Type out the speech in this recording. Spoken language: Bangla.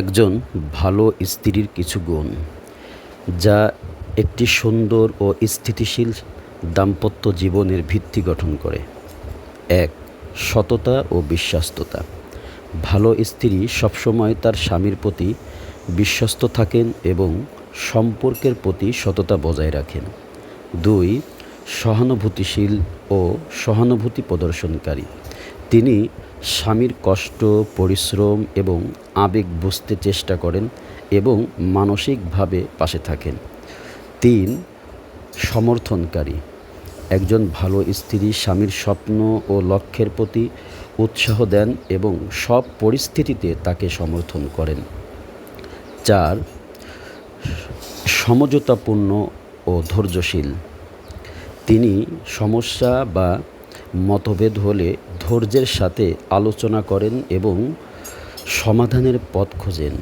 একজন ভালো স্ত্রীর কিছু গুণ, যা একটি সুন্দর ও স্থিতিশীল দাম্পত্য জীবনের ভিত্তি গঠন করে। এক, সততা ও বিশ্বাস্ততা। ভালো স্ত্রী সবসময় তার স্বামীর প্রতি বিশ্বস্ত থাকেন এবং সম্পর্কের প্রতি সততা বজায় রাখেন। দুই, সহানুভূতিশীল ও সহানুভূতি প্রদর্শনকারী। তিনি স্বামীর কষ্ট, পরিশ্রম এবং আবেগ বুঝতে চেষ্টা করেন এবং মানসিকভাবে পাশে থাকেন। তিন, সমর্থনকারী। একজন ভালো স্ত্রী স্বামীর স্বপ্ন ও লক্ষ্যের প্রতি উৎসাহ দেন এবং সব পরিস্থিতিতে তাকে সমর্থন করেন। চার, সমঝোতাপূর্ণ ও ধৈর্যশীল। তিনি সমস্যা বা মতভেদ হলে ধৈর্যের সাথে আলোচনা করেন এবং সমাধানের পথ খোঁজেন।